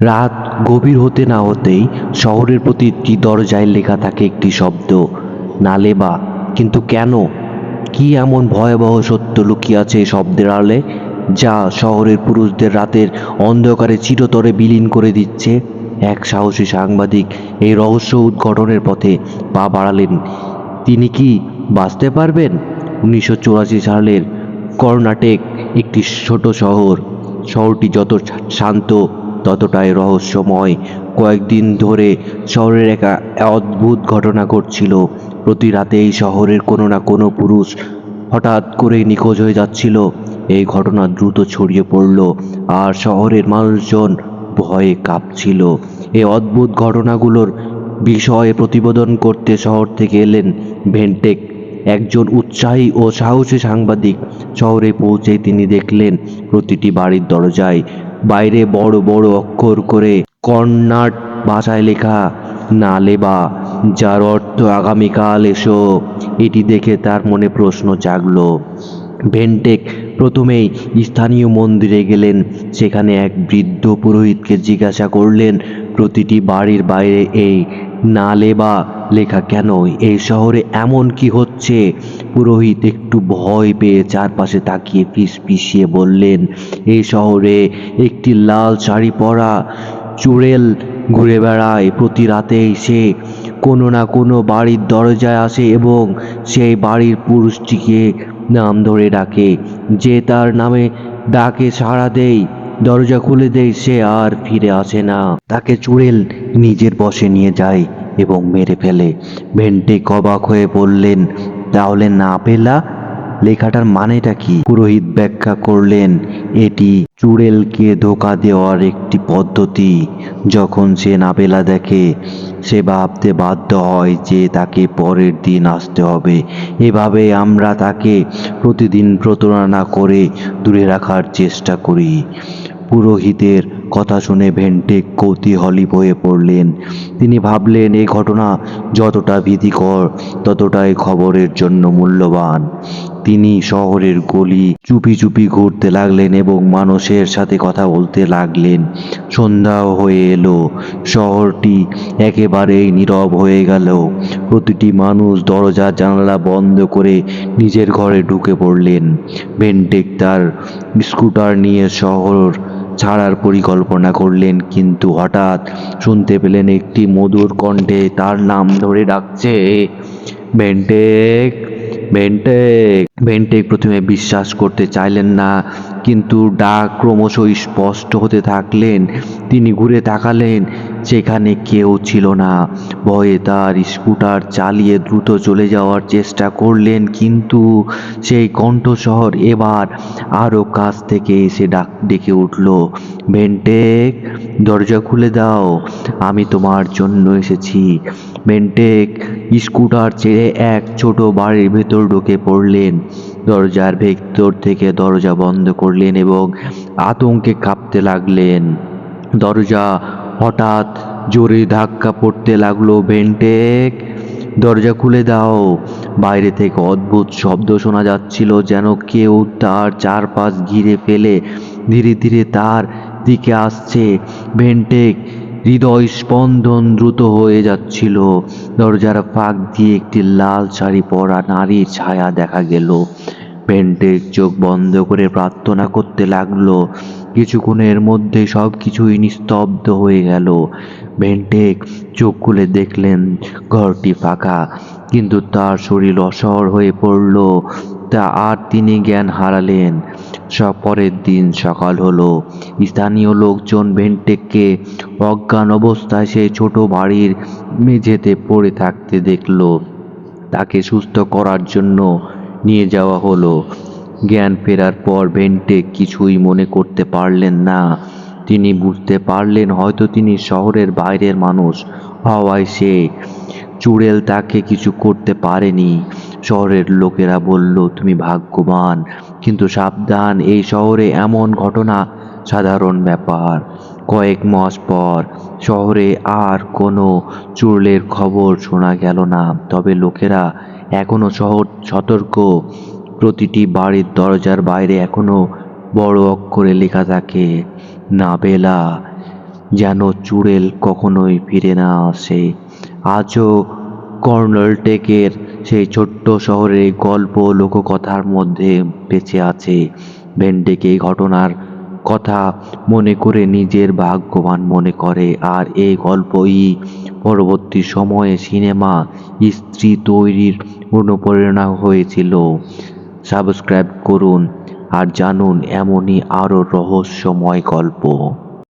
রাত গভীর হতে না হতেই শহরের প্রতিটি দরজায় লেখা থাকে একটি শব্দ। নালেবা কিন্তু কেন? কি এমন ভয়াবহ সত্য লুকিয়ে আছে এই শব্দের আড়ালে, যা শহরের পুরুষদের রাতের অন্ধকারে চিরতরে বিলীন করে দিচ্ছে? এক সাহসী সাংবাদিক এই রহস্য উদ্ঘটনের পথে পা বাড়ালেন। তিনি কি বাঁচতে পারবেন? উনিশশো চুরাশি সালের কর্ণাটেক, একটি ছোট শহর। শহরটি যত শান্ত ততটাই রহস্যময়। কয়েকদিন ধরে শহরের এক অদ্ভুত ঘটনা ঘটছিল। প্রতি রাতে এই শহরের কোনো না কোনো পুরুষ হঠাৎ করে নিখোঁজ হয়ে যাচ্ছিল। এই ঘটনা দ্রুত ছড়িয়ে পড়ল আর শহরের মানুষজন ভয়ে কাঁপছিল। এই অদ্ভুত ঘটনাগুলোর বিষয়ে প্রতিবেদন করতে শহর থেকে এলেন ভেন্টেক। একজন উৎসাহী ও সাহসী সাংবাদিক শহরে পৌঁছে তিনি দেখলেন, প্রতিটি বাড়ির দরজায় বাইরে বড় বড় অক্ষর করে কর্ণাট ভাষায় লেখা। না লেবা, যার অর্থ আগামীকাল এসো। এটি দেখে তার মনে প্রশ্ন জাগলো। ভেন্টেক প্রথমেই স্থানীয় মন্দিরে গেলেন, সেখানে এক বৃদ্ধ পুরোহিতকে জিজ্ঞাসা করলেন, প্রতিটি বাড়ির বাইরে এই নালেবা লেখা কেন? এই শহরে এমন কি হচ্ছে? পুরোহিত একটু ভয় পেয়ে চারপাশে তাকিয়ে ফিস পিছিয়ে বললেন এই শহরে একটি লাল শাড়ি পরা চুড়েল ঘুরে বেড়ায়। প্রতি রাতেই সে কোনো না কোনো বাড়ির দরজায় আসে এবং সেই বাড়ির পুরুষটিকে নাম ধরে ডাকে। যে তার নামে ডাকে সাড়া দেই দরজা খুলে দেয়, সে আর ফিরে আসে না। তাকে চুড়েল নিজের বসে নিয়ে যায়। এবং মেরে ফেলে। ভেন্টে অবাক হয়ে বললেন, তাহলে না পেলা? লেখাটার মানেটা কি? পুরোহিত ব্যাখ্যা করলেন, এটি চুড়েলকে ধোকা দেওয়ার একটি পদ্ধতি। যখন সে নাবেলা দেখে, সে ভাবতে বাধ্য হয় যে তাকে পরের দিন আসতে হবে। এভাবে আমরা তাকে প্রতিদিন প্রতারণা করে দূরে রাখার চেষ্টা করি। পুরোহিতের কথা শুনে ভেন্টে কৌতূহলী হয়ে পড়লেন। তিনি ভাবলেন এই ঘটনা যতটা ভীতিকর, ততটাই খবরের জন্য মূল্যবান। তিনি শহরের গলি চুপি চুপি ঘুরতে লাগলেন এবং মানুষের সাথে কথা বলতে লাগলেন। সন্ধ্যাও হয়ে এলো। শহরটি একেবারেই নীরব হয়ে গেল। প্রতিটি মানুষ দরজা, জানালা বন্ধ করে নিজের ঘরে ঢুকে পড়লেন। ভেন্টেক তার স্কুটার নিয়ে শহর ছাড়ার পরিকল্পনা করলেন, কিন্তু হঠাৎ শুনতে পেলেন একটি মধুর কণ্ঠে তার নাম ধরে ডাকছে বেন্টেক বেন্টেক বেন্টেক প্রথমে বিশ্বাস করতে চাইলেন না, কিন্তু ডাক ক্রমশই স্পষ্ট হতে থাকলেন। তিনি ঘুরে তাকালেন সেখানে কেউ ছিল না। ভয়ে তার স্কুটার চালিয়ে দ্রুত চলে যাওয়ার চেষ্টা করলেন, কিন্তু সেই কণ্ঠস্বর এবার আরও কাছ থেকে এসে ডাক, ডেকে উঠল, ভেন্টেক, দরজা খুলে দাও, আমি তোমার জন্য এসেছি। ভেন্টেক স্কুটার ছেড়ে এক ছোট বাড়ির ভেতর ঢুকে পড়লেন। দরজার ভেতর থেকে দরজা বন্ধ করলেন এবং আতঙ্কে কাঁপতে লাগলেন। দরজা হঠাৎ জোরে ধাক্কা পড়তে লাগল ভেন্টেক দরজা খুলে দাও। বাইরে থেকে অদ্ভুত শব্দ শোনা যাচ্ছিল যেন কেউ তার চারপাশ ঘিরে ফেলে। ধীরে ধীরে তার দিকে আসছে ভেন্টেক হৃদয় স্পন্দন দ্রুত হয়ে যাচ্ছিল। দরজার ফাঁক দিয়ে একটি লাল শাড়ি পরা নারীর ছায়া দেখা গেল। ভেন্টেক চোখ বন্ধ করে প্রার্থনা করতে লাগল। কিছুক্ষণের মধ্যে সব কিছুই নিস্তব্ধ হয়ে গেল। ভেন্টেক চোখ খুলে দেখলেন, ঘরটি ফাঁকা, কিন্তু তার শরীর অসহর হয়ে পড়ল। তা আর তিনি জ্ঞান হারালেন। সব পরের দিন সকাল হলো। স্থানীয় লোকজন ভেন্টেককে অজ্ঞান অবস্থায় সেই ছোট বাড়ির মেঝেতে পড়ে থাকতে দেখল। তাকে সুস্থ করার জন্য নিয়ে যাওয়া হলো। জ্ঞান ফেরার পর ভেন্টেক কিছুই মনে করতে পারলেন না। তিনি বুঝতে পারলেন হয়তো তিনি শহরের বাইরের মানুষ। হওয়ায় সে চুড়েল তাকে কিছু করতে পারেনি। শহরের লোকেরা বলল, তুমি ভাগ্যবান, কিন্তু সাবধান, এই শহরে এমন ঘটনা, সাধারণ ব্যাপার। কয়েক মাস পর শহরে আর কোনো চুড়লের খবর শোনা গেল না। তবে লোকেরা এখনও শহর সতর্ক। প্রতিটি বাড়ির দরজার বাইরে এখনও বড় অক্ষরে লেখা থাকে নাবেলা যেন চুড়েল কখনোই ফিরে না আসে। আজও কর্নালটেকের সেই ছোট্ট শহরের গল্প লোককথার মধ্যে বেঁচে আছে। ভেন্ডেকে এই ঘটনার কথা মনে করে নিজের ভাগ্যবান মনে করে, আর এই গল্পই পরবর্তী সময়ে সিনেমা, স্ত্রী তৈরির অনুপ্রেরণা হয়েছিল। সাবস্ক্রাইব করুন আর জানুন এমনই আরও রহস্যময় গল্প।